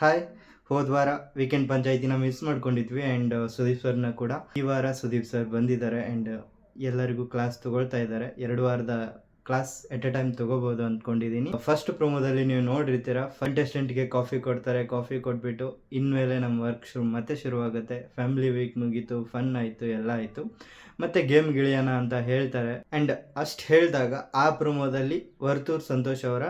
Hi ಹೋದ ವಾರ weekend ಪಂಚಾಯತಿನ ಮಿಸ್ ಮಾಡ್ಕೊಂಡಿದ್ವಿ ಆ್ಯಂಡ್ ಸುದೀಪ್ ಸರ್ನ ಕೂಡ. ಈ ವಾರ ಸುದೀಪ್ ಸರ್ ಬಂದಿದ್ದಾರೆ ಆ್ಯಂಡ್ ಎಲ್ಲರಿಗೂ ಕ್ಲಾಸ್ ತಗೊಳ್ತಾ ಇದ್ದಾರೆ. ಎರಡು ವಾರದ ಕ್ಲಾಸ್ ಎಟ್ ಎ ಟೈಮ್ ತಗೋಬಹುದು ಅಂದ್ಕೊಂಡಿದ್ದೀನಿ ಫಸ್ಟ್ ಪ್ರೊಮೋದಲ್ಲಿ ನೀವು ನೋಡಿರ್ತೀರ ಕಂಟೆಸ್ಟೆಂಟ್ಗೆ ಕಾಫಿ ಕೊಡ್ತಾರೆ ಕಾಫಿ ಕೊಟ್ಬಿಟ್ಟು ಇನ್ಮೇಲೆ ನಮ್ಮ ವರ್ಕ್ ಶುರು, ಮತ್ತೆ ಶುರುವಾಗುತ್ತೆ. ಫ್ಯಾಮಿಲಿ ವೀಕ್ ಮುಗೀತು ಫನ್ ಆಯಿತು, ಎಲ್ಲ ಆಯಿತು. ಮತ್ತೆ ಗೇಮ್ ಗಿಳಿಯೋಣ ಅಂತ ಹೇಳ್ತಾರೆ. ಆ್ಯಂಡ್ ಅಷ್ಟು ಹೇಳಿದಾಗ ಆ ಪ್ರೊಮೋದಲ್ಲಿ ವರ್ತೂರ್ ಸಂತೋಷ್ ಅವರ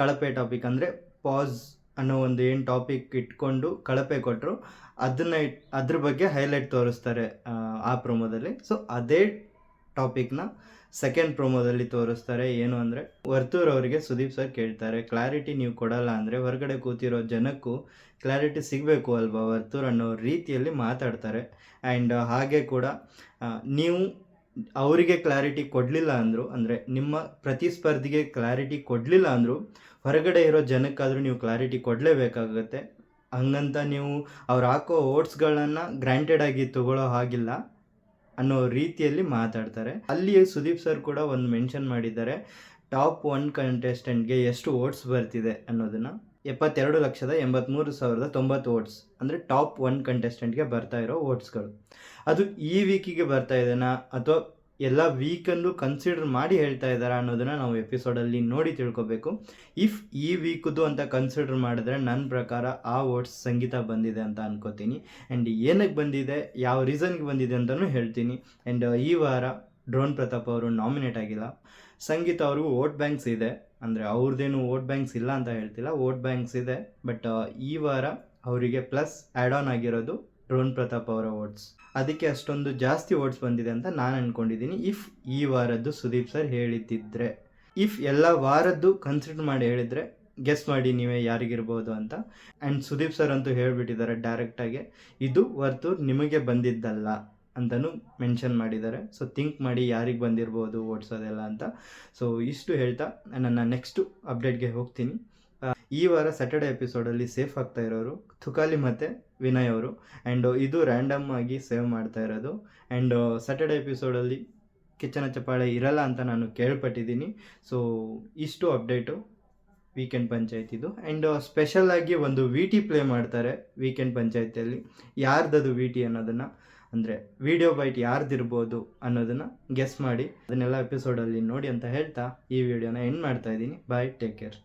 ಕಳಪೆ ಟಾಪಿಕ್ ಅಂದರೆ ಪಾಸ್ ಅನ್ನೋ ಒಂದು ಏನು ಟಾಪಿಕ್ ಇಟ್ಕೊಂಡು ಕಳಪೆ ಕೊಟ್ಟರು ಅದನ್ನ ಇಟ್ ಅದ್ರ ಬಗ್ಗೆ ಹೈಲೈಟ್ ತೋರಿಸ್ತಾರೆ ಆ, ಪ್ರೋಮೋದಲ್ಲಿ ಸೊ ಅದೇ ಟಾಪಿಕ್ನ ಸೆಕೆಂಡ್ ಪ್ರೊಮೋದಲ್ಲಿ ತೋರಿಸ್ತಾರೆ ಏನು ಅಂದರೆ ವರ್ತೂರ್ ಅವರಿಗೆ ಸುದೀಪ್ ಸರ್ ಕೇಳ್ತಾರೆ ಕ್ಲಾರಿಟಿ ನೀವು ಕೊಡಲ್ಲ ಅಂದರೆ ಹೊರಗಡೆ ಕೂತಿರೋ ಜನಕ್ಕೂ ಕ್ಲಾರಿಟಿ ಸಿಗಬೇಕು ಅಲ್ವಾ? ವರ್ತೂರ್ ಅನ್ನೋ ರೀತಿಯಲ್ಲಿ ಮಾತಾಡ್ತಾರೆ. ಆ್ಯಂಡ್ ಹಾಗೆ ಕೂಡ ನೀವು ಅವರಿಗೆ ಕ್ಲಾರಿಟಿ ಕೊಡಲಿಲ್ಲ ಅಂದರು, ಅಂದರೆ ನಿಮ್ಮ ಪ್ರತಿಸ್ಪರ್ಧಿಗೆ ಕ್ಲಾರಿಟಿ ಕೊಡಲಿಲ್ಲ ಅಂದರು, ಹೊರಗಡೆ ಇರೋ ಜನಕ್ಕಾದರೂ ನೀವು ಕ್ಲಾರಿಟಿ ಕೊಡಲೇಬೇಕಾಗುತ್ತೆ. ಹಂಗಂತ ನೀವು ಅವ್ರು ಹಾಕೋ ಓಟ್ಸ್ಗಳನ್ನು ಗ್ರ್ಯಾಂಟೆಡ್ ಆಗಿ ತಗೊಳ್ಳೋ ಹಾಗಿಲ್ಲ ಅನ್ನೋ ರೀತಿಯಲ್ಲಿ ಮಾತಾಡ್ತಾರೆ. ಅಲ್ಲಿ ಸುದೀಪ್ ಸರ್ ಕೂಡ ಒಂದು ಮೆನ್ಷನ್ ಮಾಡಿದ್ದಾರೆ ಟಾಪ್ ಒನ್ ಕಂಟೆಸ್ಟೆಂಟ್ಗೆ ಎಷ್ಟು ಓಟ್ಸ್ ಬರ್ತಿದೆ ಅನ್ನೋದನ್ನು. ಎಪ್ಪತ್ತೆರಡು ಲಕ್ಷದ ಎಂಬತ್ತ್ಮೂರು ಸಾವಿರದ ತೊಂಬತ್ತು ಓಟ್ಸ್, ಅಂದರೆ ಟಾಪ್ ಒನ್ ಕಂಟೆಸ್ಟೆಂಟ್ಗೆ ಬರ್ತಾ ಇರೋ ಓಟ್ಸ್ಗಳು. ಅದು ಈ ವೀಕಿಗೆ ಬರ್ತಾ ಇದೆನಾ? ಅಥವಾ ಎಲ್ಲ ವೀಕನ್ನು ಕನ್ಸಿಡರ್ ಮಾಡಿ ಹೇಳ್ತಾ ಇದ್ದಾರಾ ಅನ್ನೋದನ್ನು ನಾವು ಎಪಿಸೋಡಲ್ಲಿ ನೋಡಿ ತಿಳ್ಕೊಬೇಕು. ಇಫ್ ಈ ವೀಕದ್ದು ಅಂತ ಕನ್ಸಿಡರ್ ಮಾಡಿದ್ರೆ ನನ್ನ ಪ್ರಕಾರ ಆ ಓಟ್ಸ್ ಸಂಗೀತ ಬಂದಿದೆ ಅಂತ ಅನ್ಕೋತೀನಿ. ಆ್ಯಂಡ್ ಏನಕ್ಕೆ ಬಂದಿದೆ, ಯಾವ ರೀಸನ್ಗೆ ಬಂದಿದೆ ಅಂತಲೂ ಹೇಳ್ತೀನಿ. ಆ್ಯಂಡ್ ಈ ವಾರ ಡ್ರೋನ್ ಪ್ರತಾಪ್ ಅವರು ನಾಮಿನೇಟ್ ಆಗಿಲ್ಲ. ಸಂಗೀತ ಅವ್ರಿಗೂ ವೋಟ್ ಬ್ಯಾಂಕ್ಸ್ ಇದೆ. ಅಂದರೆ ಅವ್ರದ್ದೇನು ವೋಟ್ ಬ್ಯಾಂಕ್ಸ್ ಇಲ್ಲ ಅಂತ ಹೇಳ್ತಿಲ್ಲ ವೋಟ್ ಬ್ಯಾಂಕ್ಸ್ ಇದೆ. ಬಟ್ ಈ ವಾರ ಅವರಿಗೆ ಪ್ಲಸ್ ಆ್ಯಡ್ ಆನ್ ಆಗಿರೋದು ಡ್ರೋನ್ ಪ್ರತಾಪ್ ಅವರ ವೋಟ್ಸ್ ಅದಕ್ಕೆ ಅಷ್ಟೊಂದು ಜಾಸ್ತಿ ವೋಟ್ಸ್ ಬಂದಿದೆ ಅಂತ ನಾನು ಅಂದ್ಕೊಂಡಿದ್ದೀನಿ ಇಫ್ ಈ ವಾರದ್ದು ಸುದೀಪ್ ಸರ್ ಹೇಳಿದ್ದಿದ್ರೆ ಇಫ್ ಎಲ್ಲ ವಾರದ್ದು ಕನ್ಸಿಡರ್ ಮಾಡಿ ಹೇಳಿದರೆ ಗೆಸ್ ಮಾಡಿ ನೀವೇ ಯಾರಿಗಿರ್ಬೋದು ಅಂತ. ಆ್ಯಂಡ್ ಸುದೀಪ್ ಸರ್ ಅಂತೂ ಹೇಳಿಬಿಟ್ಟಿದ್ದಾರೆ ಡೈರೆಕ್ಟಾಗಿ ಇದು ವರ್ತೂರ್ ನಿಮಗೆ ಬಂದಿದ್ದಲ್ಲ. ಅಂತಲೂ ಮೆನ್ಷನ್ ಮಾಡಿದ್ದಾರೆ. ಸೊ ಥಿಂಕ್ ಮಾಡಿ ಯಾರಿಗೆ ಬಂದಿರ್ಬೋದು ಓಡಿಸೋದೆಲ್ಲ ಅಂತ. ಸೊ ಇಷ್ಟು ಹೇಳ್ತಾ ನನ್ನ ನೆಕ್ಸ್ಟು ಅಪ್ಡೇಟ್ಗೆ ಹೋಗ್ತೀನಿ. ಈ ವಾರ ಸ್ಯಾಟರ್ಡೆ ಎಪಿಸೋಡಲ್ಲಿ ಸೇಫ್ ಆಗ್ತಾ ಇರೋರು ಥುಕಾಲಿ ಮತ್ತು ವಿನಯ್ ಅವರು. ಆ್ಯಂಡ್ ಇದು ರ್ಯಾಂಡಮ್ ಆಗಿ ಸೇವ್ ಮಾಡ್ತಾ ಇರೋದು. ಆ್ಯಂಡ್ ಸ್ಯಾಟರ್ಡೆ ಎಪಿಸೋಡಲ್ಲಿ ಕಿಚ್ಚನ ಚಪ್ಪಾಳೆ ಇರಲ್ಲ ಅಂತ ನಾನು ಕೇಳ್ಪಟ್ಟಿದ್ದೀನಿ. ಸೊ ಇಷ್ಟು ಅಪ್ಡೇಟು ವೀಕೆಂಡ್ ಪಂಚಾಯತಿದು. ಆ್ಯಂಡ್ ಸ್ಪೆಷಲ್ ಆಗಿ ಒಂದು ವಿ ಟಿ ಪ್ಲೇ ಮಾಡ್ತಾರೆ ವೀಕೆಂಡ್ ಪಂಚಾಯತಿಯಲ್ಲಿ. ಯಾರ್ದದು ವಿ ಟಿ ಅನ್ನೋದನ್ನು? ಅಂದರೆ ವಿಡಿಯೋ ಬೈಟ್ ಯಾರ್ದಿರ್ಬೋದು ಅನ್ನೋದನ್ನು ಗೆಸ್ ಮಾಡಿ, ಅದನ್ನೆಲ್ಲ ಎಪಿಸೋಡಲ್ಲಿ ನೋಡಿ ಅಂತ ಹೇಳ್ತಾ ಈ ವಿಡಿಯೋನ ಎಂಡ್ ಮಾಡ್ತಾ ಇದ್ದೀನಿ. Bye take care